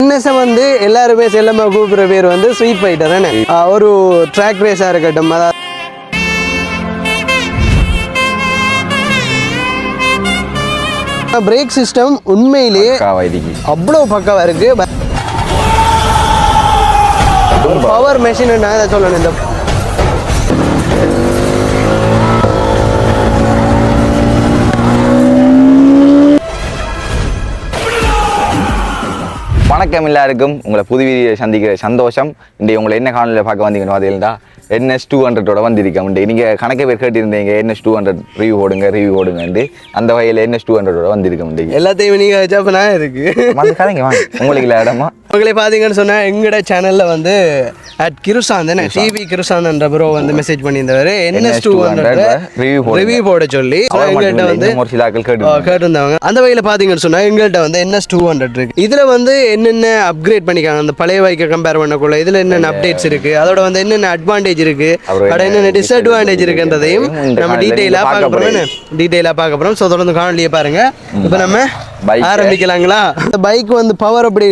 NS வந்து எல்லாருமே செல்லமா கூப்பிடுற பேர் வந்து ஸ்வீட் ஃபைட்டர் தானே? ஒரு ட்ராக் ரேஸா இருக்கட்டும் அதாவது பிரேக் சிஸ்டம் உண்மையிலேயே அவ்வளோ பக்கவா இருக்கு. பவர் மெஷின் நான் இதை சொல்லணும் இந்த வணக்கம் எல்லாருக்கும் உங்களை புது சந்திக்கிற சந்தோஷம். இன்றைய உங்களை என்ன காணொலியில் பார்க்க வந்தீங்கன்னு பார்த்தீங்கன்னா என்எஸ் டூ ஹண்ட்ரடோட வந்திருக்கோம். இன்றைய நீங்கள் கணக்கு பேர் கேட்டிருந்தீங்க என்எஸ் டூ ஹண்ட்ரட் ரிவ்யூ போடுங்க ரிவ்யூ போடுங்கன்ட்டு. அந்த வகையில் என்எஸ் டூ ஹண்ட்ரடோட வந்திருக்கோம் இன்றைக்கு. எல்லாத்தையும் நீங்க வச்சா நான் இருக்கு வந்து கதைங்க வாங்க. உங்களுக்கு இல்லை இடமா? உங்களே பார்த்தீங்கன்னு சொன்னா எங்கட சேனல்ல வந்து அட் கிருசாந்த் தானே? டிவி கிருசாந்த் என்ற ப்ரோ வந்து message பண்ணியிருந்தவர். NS two hundred. Review போட சொல்லி எங்கள்கிட்ட வந்து இன்னும் ஒரு சில ஆட்கள் கேட்டு ஆ, கேட்டிருந்தாங்க. அந்த வகையில் பார்த்தீங்கன்னு சொன்னா எங்கள்கிட்ட வந்து என்எஸ் டூ ஹண்ட்ரட் இருக்கு. இதுல வந்து என்னென்ன அப்கிரேட் பண்ணிக்காங்க? அந்த பழைய பைக்கை கம்பேர் பண்ணக்குள்ள இதுல என்னென்ன அப்டேட்ஸ் இருக்கு? அதோட வந்து என்னென்ன அட்வான்டேஜ் இருக்கு? அதோட என்னென்ன டிஸ்அட்வான்டேஜ் இருக்குன்றதையும் நம்ம டீட்டெயிலாக பார்க்க போறோம். டீட்டெயிலாக பார்க்க போறோம். ஸோ தொடர்ந்து காணொலியை பாருங்க. இப்போ நம்ம. ஆரம்பிக்கலாங்களா? இந்த பைக் வந்து பவர் அப்படி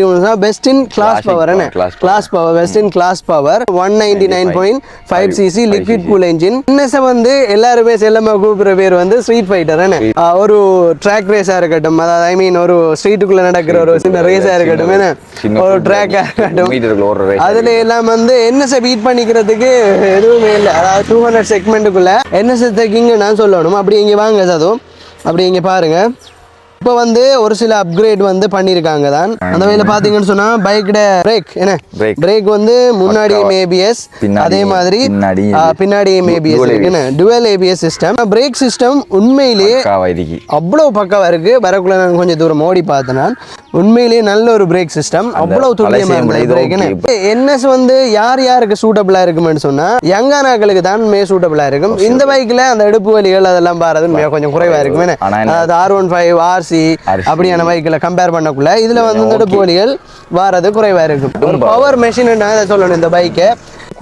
பெஸ்ட் இன் கிளாஸ் பவர் என்ன. Class power best in class power one ninety nine point five CC liquid cool engine NS வந்து எல்லாருமே செல்லமா கூப்பிடுற பேர் வந்து ஸ்ட்ரீட் ஃபைட்டர் ஒரு ட்ராக் ரேஸா இருக்கட்டும் அதாவது ஐ மீன் ஒரு ஸ்ட்ரீட்டுக்குள்ள நடக்கிற ஒரு சின்ன ரேஸா இருக்கட்டும் என்ன? ஒரு ட்ராக்கா இருக்கட்டும். அதுல எல்லாம் வந்து என்எஸ்ஐ பீட் பண்ணிக்கிறதுக்கு எதுவுமே இல்லை. அதாவது டூ ஹண்ட்ரட் செக்மெண்ட்டுக்குள்ள என்எஸ்ஐ தைக்கிங்க நான் சொல்லணும். அப்படி இங்கே வாங்க சதும் அப்படி இங்கே பாருங்க. இப்போ வந்து ஒரு சில அப்கிரேட் வந்து பண்ணியிருக்காங்க தான். அந்த வகையில் பார்த்தீங்கன்னு சொன்னால் பைக்கோட பிரேக் என்ன. பிரேக் வந்து முன்னாடியும் ஏபிஎஸ் அதே மாதிரி பின்னாடி ஏபிஎஸ் இருக்குன்னு dual ABS system brake system உண்மையிலேயே காவாய்டிக்கு அவ்வளோ பக்கவா இருக்கு. வரக்குள்ள நான் கொஞ்சம் தூரம் ஓடி பார்த்தேன் நான். உண்மையிலேயே நல்ல ஒரு பிரேக் சிஸ்டம் அவ்வளவு துல்லியமா பழசையும் இருந்தது. இது பிரேக் என்எஸ் வந்து யார் யாருக்கு சூட்டபிளா இருக்கும்னு சொன்னா யங்கானாக்களுக்கு தான் மே சூட்டபிளா இருக்கும். இந்த பைக்ல அந்த இடுப்பு வலிகள் அதெல்லாம் பாருது. கொஞ்சம் குறைவா இருக்கும். அதாவது R one five RC RC. அப்படியான பைக்ல கம்பேர் பண்ணக்குள்ள இதுல வந்து இந்த இடுப்பு வலிகள் வாரது குறைவா இருக்கும். ஒரு. பவர் மெஷின் இதை சொல்லணும் இந்த பைக்கை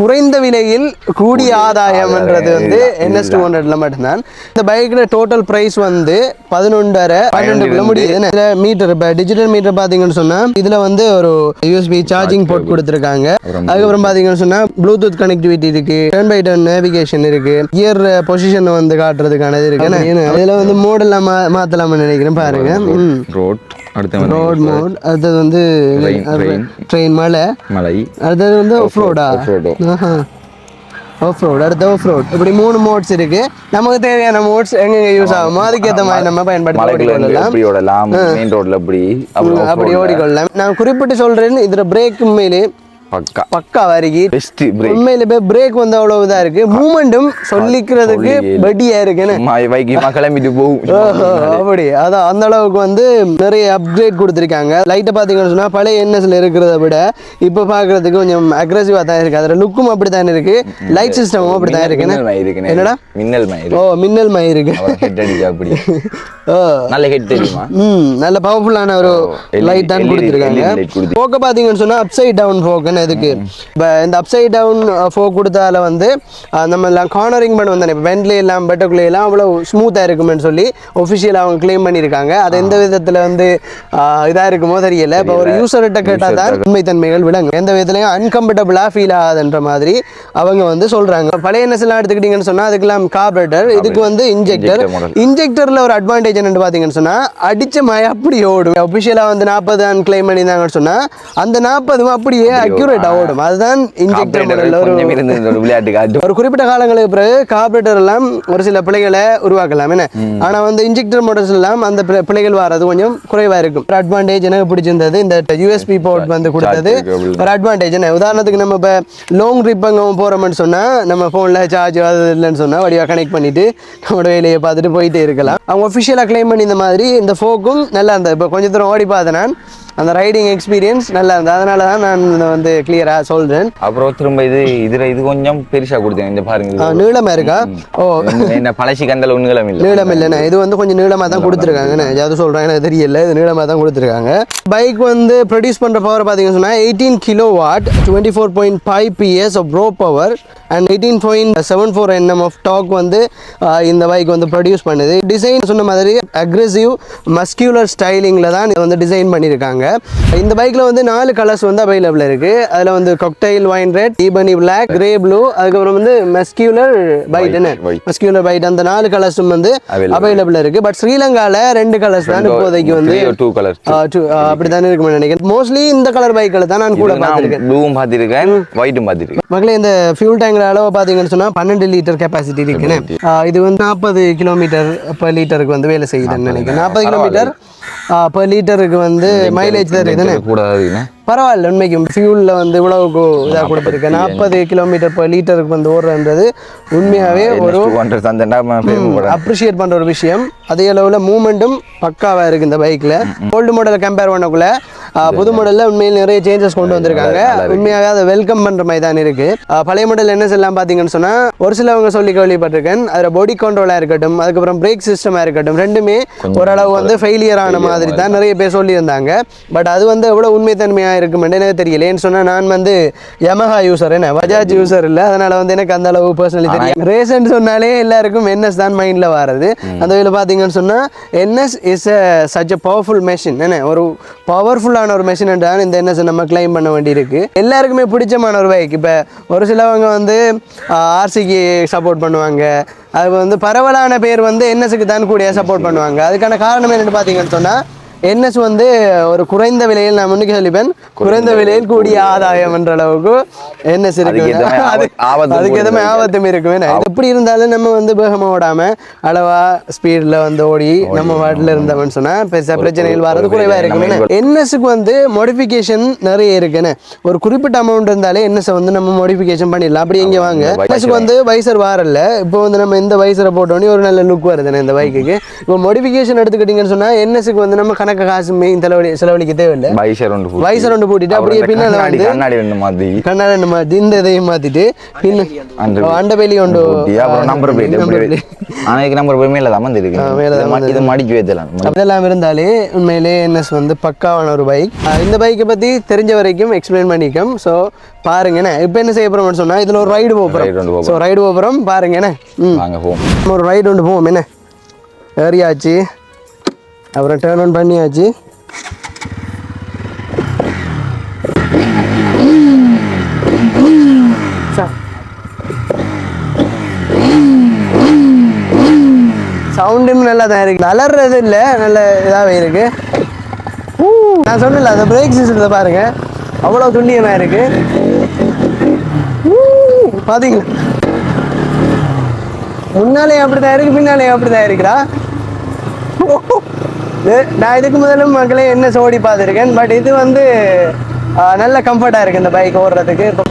குறைந்த விலையில் கூடிய ஆதாயம்ன்றது வந்து என்எஸ் டூ ஹண்ட்ரட்ல மட்டும்தான். இந்த பைக்ல டோட்டல் பிரைஸ் வந்து பதினொன்றரை பன்னெண்டுக்குள்ள முடியுது மீட்டர் இப்போ டிஜிட்டல் மீட்டர் பாத்தீங்கன்னு சொன்னா இதுல வந்து ஒரு யூஎஸ்பி சார்ஜிங் போர்ட் கொடுத்துருக்காங்க. அதுக்கப்புறம் பாத்தீங்கன்னு சொன்னா ப்ளூடூத் கனெக்டிவிட்டி இருக்கு டர்ன் பை டர்ன் நேவிகேஷன் இருக்கு கியர் பொசிஷன் வந்து காட்டுறதுக்கானது இருக்கு. என்ன? இதுல வந்து மோடெல்லாம் மா மாத்தலாம்னு நினைக்கிறேன் பாருங்க. ரோட் அடுத்த ரோட் மோட் அடுத்தது வந்து. ட்ரெயின் மலை. மலை. அடுத்தது வந்து ஆஃப் ரோடா off-road. ஆஃப் ரோட் அடுத்து ஆஃப் ரோட் இப்படி மூணு மோட்ஸ் இருக்கு. நமக்கு தேவையான மோட்ஸ் எங்கெங்க யூஸ் ஆகுமோ அதுக்கேற்ற மாதிரி நம்ம பயன்படுத்தி ஓடலாம்? மெயின் ரோட்ல அப்படி ஓடிக்கொள்ளலாம். நான் குறிப்பிட்டு சொல்றேன் இதுல பிரேக் உண்மையிலே பக்கா. பக்கா வரிகி பெஸ்ட் பிரேக் உண்மையில போய் பிரேக் வந்து அவ்வளவு இதா இருக்கு. மூமெண்ட்டும் சொல்லிக்கிறதுக்கு சொல்லி படியா இருக்குன்னு வைக்கியமா கிளம்பிட்டு போகும் அப்படி. அதான் அந்த அளவுக்கு வந்து நிறைய அப்கிரேட் கொடுத்துருக்காங்க. லைட்டை பார்த்தீங்கன்னு சொன்னா பழைய என்எஸ்ல இருக்கிறத விட இப்போ பார்க்கறதுக்கு கொஞ்சம் அக்ரெசிவாக தான் இருக்கு. அதில் லுக்கும் அப்படி தான் இருக்கு. லைட் சிஸ்டமும் அப்படி தான் இருக்கு. என்னடா? மின்னல் மயில். ஓ மின்னல் மய இருக்கு. ஹெட் அடிக்க அப்படி நல்ல ஹெட் தெரியுமா? ம் நல்ல பவர்ஃபுல்லான ஒரு லைட் தான் கொடுத்துருக்காங்க. ஃபோக்கை பார்த்தீங்கன்னு சொன்னா அப்சைட் டவுன் ஃபோக்குன்னு எதுக்கு இப்போ இந்த அப்சைட் டவுன் ஃபோக் கொடுத்தால வந்து நம்ம எல்லாம் கார்னரிங் பண்ண வந்தானே இப்போ வெண்ட்லே எல்லாம் பெட்டக்குள்ளே எல்லாம் அவ்வளோ ஸ்மூத்தாக இருக்குமென்னு சொல்லி ஒஃபிஷியல் அவங்க க்ளைம் பண்ணியிருக்காங்க. அது எந்த விதத்தில் வந்து இதாக இருக்குமோ தெரியல. இப்போ ஒரு யூசர்கிட்ட கேட்டால் தான் உண்மைத்தன்மைகள் விளங்கும். எந்த விதத்துலையும் அன்கம்ஃபர்டபுளாக ஃபீல் ஆகாதுன்ற மாதிரி அவங்க வந்து சொல்கிறாங்க பழைய என்எஸ் எல்லாம் எடுத்துக்கிட்டிங்கன்னு சொன்னால் அதுக்கெல்லாம் கார்பரேட்டர் இதுக்கு வந்து இன்ஜெக்டர். இன்ஜெக்டர்ல ஒரு அட்வான்டேஜ் என்னன்னு பாத்தீங்கன்னு சொன்னா அடிச்ச மழை அப்படி ஓடும். ஒபிஷியலா வந்து நாற்பது தான் கிளைம் பண்ணியிருந்தாங்கன்னு சொன்னா அந்த நாற்பதும் அப்படியே அக்யூரேட்டா ஓடும் அதுதான் இன்ஜெக்டர் மாடல்ல ஒரு குறிப்பிட்ட காலங்களுக்கு பிறகு கார்பரேட்டர் எல்லாம் ஒரு சில பிள்ளைகளை உருவாக்கலாம் என்ன? ஆனா வந்து இன்ஜெக்டர் மோட்டர்ஸ் எல்லாம் அந்த பிள்ளை- பிள்ளைகள் வர்றது கொஞ்சம் குறைவா இருக்கும். ஒரு அட்வான்டேஜ் எனக்கு பிடிச்சிருந்தது இந்த யூஎஸ்பி போர்ட் வந்து கொடுத்தது. ஒரு அட்வான்டேஜ் என்ன? உதாரணத்துக்கு நம்ம இப்போ லாங் ட்ரிப் அங்கே போகிறோம்னு சொன்னால் நம்ம ஃபோனில் சார்ஜ் அது இல்லைன்னு சொன்னால் வடிவாக கனெக்ட் பண்ணிட்டு நம்மளோட வேலையை பார்த்துட்டு போயிட்டே இருக்கலாம். அவங்க ஒஃபிஷியலாக க்ளைம் பண்ணி இந்த மாதிரி இந்த ஃபோக்கும் நல்லா இருந்தது. இப்போ கொஞ்சம் தூரம் ஓடி பார்த்தேன் நான் அந்த ரைடிங் எக்ஸ்பீரியன்ஸ் நல்லா இருந்தது அதனால தான் நான் வந்து கிளியராக சொல்கிறேன் அப்புறம் திரும்ப இது இதுல இது கொஞ்சம் பெருசா கொடுத்தேன். இந்த பாருங்க. நீளமாக இருக்கா? ஓ. என்ன- பழசி கந்தல ஒண்ணுகளும் இல்ல. நீளம் இல்லைண்ணே. இது வந்து கொஞ்சம் நீளமாக தான் கொடுத்துருக்காங்கண்ணே ஏதாவது சொல்கிறேன் எனக்கு தெரியல. இது நீளமாக தான் கொடுத்துருக்காங்க. பைக் வந்து ப்ரொடியூஸ் பண்ணுற பவர் பார்த்தீங்கன்னு சொன்னால் eighteen kilo watt twenty four point five PS of bro power and eighteen point seven four NM of torque வந்து இந்த பைக் வந்து ப்ரொடியூஸ் பண்ணுது. டிசைன் சொன்ன மாதிரி அக்ரெசிவ் மஸ்கியூலர் ஸ்டைலிங்கில் தான் இது வந்து டிசைன் பண்ணியிருக்காங்க. கொடுத்துருக்காங்க இந்த பைக்கில் வந்து நாலு கலர்ஸ் வந்து அவைலபிள் இருக்குது அதில் வந்து cocktail wine red ebony black grey blue அதுக்கப்புறம் வந்து மெஸ்கியூலர் பைட் என்ன. மஸ்கியூலர் பைட் அந்த நாலு கலர்ஸும் வந்து. அவைலபிள் இருக்கு. பட் ஸ்ரீலங்கால ரெண்டு கலர்ஸ் தான் இப்போதைக்கு வந்து டூ கலர் அப்படித்தானே இருக்கும்னு நினைக்கிறேன். மோஸ்ட்லி இந்த கலர் பைக்கில் தான் நான் கூட பார்த்துருக்கேன். ப்ளூவும் பார்த்துருக்கேன் ஒயிட்டும் பார்த்துருக்கேன். மக்களே இந்த ஃபியூல் டேங்க்ல அளவு பார்த்தீங்கன்னு சொன்னா பன்னெண்டு லிட்டர் கெப்பாசிட்டி இருக்குன்னு. இது வந்து நாற்பது கிலோமீட்டர் per லிட்டருக்கு வந்து வேலை செய்யுதுன்னு நினைக்கிறேன். நாற்பது கிலோமீட்டர் per லிட்டருக்கு வந்து மைலேஜ் தருதுன்னு கூடாதுன்னு பரவாயில்ல உண்மைக்கும். ஃபியூலில் வந்து இவ்வளவுக்கு இதாக கொடுத்துருக்கேன். நாற்பது கிலோமீட்டர் per லிட்டருக்கு வந்து ஓடுறன்றது உண்மையாகவே ஒரு அப்ரிஷியேட் பண்ணுற ஒரு விஷயம். அதே அளவில் மூமெண்ட்டும் பக்காவாக இருக்குது இந்த பைக்கில் ஓல்டு மாடலை கம்பேர் பண்ணக்குள்ள புது மாடலில் உண்மையில் நிறைய சேஞ்சஸ் கொண்டு வந்திருக்காங்க. உண்மையாகவே அதை வெல்கம் பண்ணுற மாதிரி தான் இருக்குது பழைய மாடல் என்ன எல்லாம் பார்த்தீங்கன்னு சொன்னால் ஒரு சிலவங்க சொல்லி கேள்விப்பட்டிருக்கேன். அதில் பாடி கண்ட்ரோலாக இருக்கட்டும் அதுக்கப்புறம் பிரேக் சிஸ்டமாக இருக்கட்டும் ரெண்டுமே ஓரளவு வந்து ஃபெயிலியர் ஆன மாதிரி தான் நிறைய பேர் சொல்லியிருந்தாங்க. பட் அது வந்து எவ்வளோ உண்மைத்தன்மையாக இருக்குமென்னு எனக்கு தெரியல. ஏன்னு சொன்னால் நான் வந்து யமஹா யூசர் என்ன? பஜாஜ் யூசர் இல்லை. அதனால் வந்து எனக்கு அந்த அளவு பர்சனலி தெரியும் ரேசன் சொன்னாலே எல்லாருக்கும் என்எஸ் தான் மைண்டில் வர்றது. அந்த வகையில் பார்த்தீங்கன்னு சொன்னால் NS is a such a powerful machine என்ன? ஒரு பவர்ஃபுல்லான ஒரு மெஷின் தான் இந்த என்எஸ் நம்ம கிளைம் பண்ண வேண்டியிருக்கு எல்லாருக்குமே பிடிச்சமான ஒரு பைக் இப்போ ஒரு சிலவங்க வந்து ஆர்சிக்கு சப்போர்ட் பண்ணுவாங்க. அது வந்து பரவலான பேர் வந்து என்எஸ்க்கு தான் கூட சப்போர்ட் பண்ணுவாங்க. அதுக்கான காரணம் என்னன்னு பார்த்தீங்கன்னு சொன்னால் என்எஸ் வந்து ஒரு குறைந்த விலையில் நான் முன்னுக்கு சொல்லிப்பேன். குறைந்த விலையில் கூடிய ஆதாயம் என்ற அளவுக்கு என்எஸ் இருக்கு அதுக்கு எதுவுமே ஆபத்தும் இருக்குமே. எப்படி இருந்தாலும் நம்ம வந்து வேகமாக ஓடாம அளவா ஸ்பீடில் வந்து ஓடி நம்ம வாட்டில் இருந்தோம்னு சொன்னா பெருசா பிரச்சனைகள் வர்றது குறைவா இருக்குமே. என்எஸ்க்கு வந்து மோடிஃபிகேஷன் நிறைய இருக்குன்னு. ஒரு குறிப்பிட்ட அமௌண்ட் இருந்தாலே என்எஸ் வந்து நம்ம மோடிஃபிகேஷன் பண்ணிடலாம். அப்படி இங்க வாங்க. என்எஸ்க்கு வந்து வைசர் வாரல்ல இப்போ வந்து நம்ம இந்த வைசரை போட்டோன்னே ஒரு நல்ல லுக் வருதுண்ணே இந்த பைக்குக்கு இப்போ மோடிஃபிகேஷன் எடுத்துக்கிட்டீங்கன்னு சொன்னா என்எஸ்க்கு வந்து நம்ம கணக்கு காசு மெயின் செலவழி செலவழிக்க தேவையில்லை. பைசர் ஒன்று. வைசர் ஒன்று போட்டுட்டு அப்படியே பின்னால கண்ணாடி வந்து கண்ணாடி ரெண்டு மாதிரி கண்ணாடி மாத்தி இந்த இதையும் மாத்திட்டு பின்ன அண்டபெலி உண்டு பூட்டி, அப்புறம் நம்பர் பிளேட். ஆனால் இதுக்கு நம்பர் பிளேட் மேலே தான் வந்திருக்கு மேல தான் இது ம- இது மடிச்சு வைத்தலாம் அதெல்லாம் இருந்தாலே உண்மையிலே என்எஸ் வந்து பக்காவான ஒரு பைக் இந்த பைக்கை பற்றி தெரிஞ்ச வரைக்கும் எக்ஸ்பிளைன் பண்ணிக்கும். ஸோ பாருங்கண்ணே இப்போ என்ன செய்ய போகிறோம்னு சொன்னால் இதில் ஒரு ரைடு ஒன்று போகிறோம் போக ஸோ ரைடு போகிறோம் பாருங்கண்ணே ம். ஒரு ரைடு ஒன்று போவோம். என்ன? ஏறியாச்சு. அப்புறம் டேர்ன் ஆன் பண்ணியாச்சு. சவுண்டும் நல்லா தான் இருக்கு. அலறது இல்லை. நல்ல இதாகவே இருக்கு. நான் சொன்னல அந்த பிரேக் சிஸ்டத்தை பாருங்க. அவ்வளோ துல்லியமாக இருக்கு. ஊ, பாத்தீங்களா? முன்னாலே அப்படிதான் இருக்கு பின்னாலே அப்படிதான் இருக்குடா. இது நான் இதுக்கு முதலும் மக்களே என்ன சோடி பார்த்துருக்கேன் பட் இது வந்து நல்ல கம்ஃபர்ட்டாக இருக்குது இந்த பைக் ஓடுறதுக்கு. இப்போ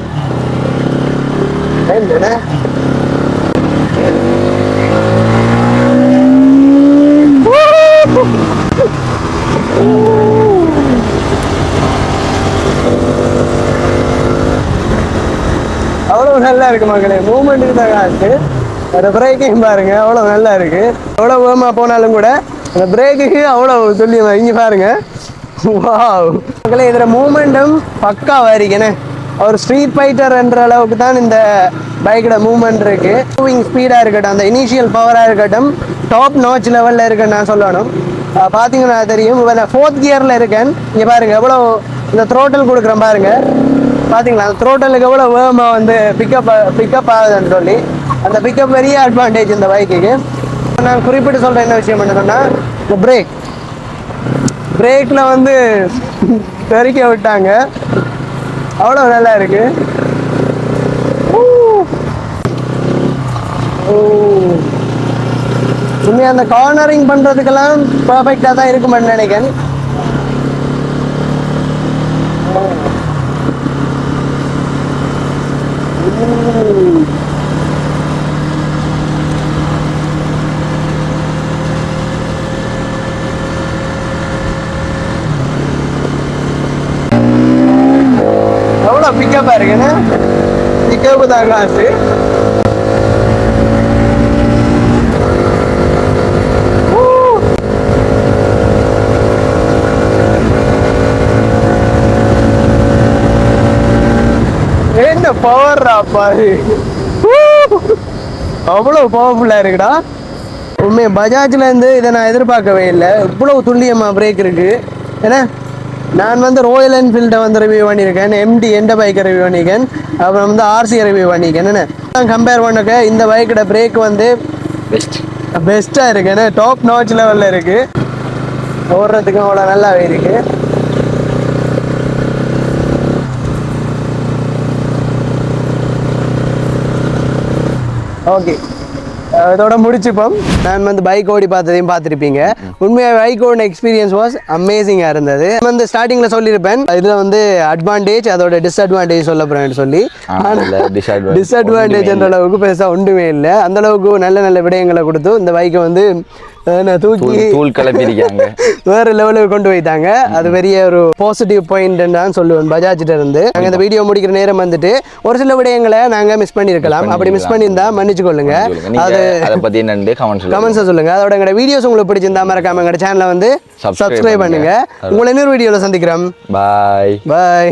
அவ்வளோ நல்லா இருக்கு மக்களே. மூமெண்ட்டுக்கு தான் காசு அந்த பிரேக்கையும் பாருங்க அவ்வளோ நல்லா இருக்கு. எவ்வளோ வேகமாக போனாலும் கூட அந்த பிரேக்குக்கு அவ்வளோ சொல்லி இங்கே பாருங்க. வாவ் மக்களே இதில் மூமெண்ட்டும் பக்காவாக இருக்குண்ணே ஒரு ஸ்ட்ரீட் ஃபைட்டர் என்ற அளவுக்கு தான் இந்த பைக்கோட மூவ்மெண்ட் இருக்கு. மூவிங் ஸ்பீடாக இருக்கட்டும் அந்த இனிஷியல் பவராக இருக்கட்டும் டாப் நாச் லெவலில் இருக்குன்னு நான் சொல்லணும். பார்த்தீங்கன்னா தெரியும். இப்போ நான் ஃபோர்த் கியரில் இருக்கேன். இங்கே பாருங்க எவ்வளோ இந்த த்ரோட்டல் கொடுக்குறேன் பாருங்க. பார்த்தீங்களா அந்த த்ரோட்டலுக்கு எவ்வளோ வேகமாக வந்து பிக்கப் பிக்கப் ஆகுதுன்னு சொல்லி அந்த பிக்கப் பெரிய அட்வான்டேஜ் இந்த பைக்குக்கு நான் குறிப்பிட்டு சொல்கிற என்ன விஷயம் என்னன்னா இந்த பிரேக் பிரேக்கில் வந்து தெறிக்க விட்டாங்க. அவ்வளோ நல்லா இருக்கு. உண்மையாக அந்த கார்னரிங் பண்ணுறதுக்கெல்லாம் பர்ஃபெக்டாக தான் இருக்குமென்னு நினைக்கிறேன். எவ்வளோ பாருங்க. பிக்கப்பு தான் காசு? என்ன பவர்ரா பாரு. அவ்வளவு அவ்வளோ பவர்ஃபுல்லாக இருக்குடா. உண்மை பஜாஜ்ல இருந்து இதை நான் எதிர்பார்க்கவே இல்லை. இவ்வளவு துல்லியமாக பிரேக் இருக்கு. ஏன்னா நான் வந்து ராயல் என்ஃபீல்டை வந்து ரிவ்யூ பண்ணியிருக்கேன். எம்டி எந்த பைக்கை ரிவ்யூ பண்ணியிருக்கேன்? அப்புறம் வந்து ஆர்சியை ரிவ்யூ பண்ணியிருக்கேன். என்ன? கம்பேர் பண்ணக்க இந்த பைக்கோட பிரேக் வந்து பெஸ்ட் பெஸ்ட்டாக இருக்கு. ஏன்னா டாப் நாச் லெவலில் இருக்குது ஓடுறதுக்கும் அவ்வளோ நல்லாவே இருக்கு. ஓகே இதோட முடிச்சுப்போம். நான் வந்து பைக் ஓடி பார்த்ததையும் பார்த்துருப்பீங்க. உண்மையாக பைக் ஓடின எக்ஸ்பீரியன்ஸ் வாஸ் அமேசிங்காக இருந்தது. வந்து ஸ்டார்டிங்கில் சொல்லியிருப்பேன். இதில் வந்து அட்வான்டேஜ் அதோட டிஸ்அட்வான்டேஜ் சொல்ல போகிறேன்னு சொல்லி. டிஸ்அட்வான்டேஜ் என்ற அளவுக்கு பெருசாக ஒன்றுமே இல்லை. அந்த அளவுக்கு நல்ல நல்ல விடயங்களை கொடுத்து இந்த பைக்கை வந்து தூக்கி தூள் கிளப்பிருக்காங்க வேற லெவலுக்கு கொண்டு போயிட்டாங்க. அது பெரிய ஒரு பாசிட்டிவ் பாயிண்ட் தான் சொல்லுவேன். பஜாஜ்கிட்ட இருந்து. நாங்கள் இந்த வீடியோ முடிக்கிற நேரம் வந்துட்டு ஒரு சில விடயங்களை நாங்க மிஸ் பண்ணியிருக்கலாம். அப்படி மிஸ் பண்ணியிருந்தா மன்னிச்சு கொள்ளுங்க அது அதை பத்தி என்னன்னு கமெண்ட்ஸை சொல்லுங்க. அதோட எங்களோட வீடியோஸ் உங்களுக்கு பிடிச்சிருந்தா மறக்காம எங்களோட சேனலை வந்து சப்ஸ்கிரைப் பண்ணுங்க. உங்களை இன்னொரு வீடியோவில் சந்திக்கிறோம். பாய் பாய்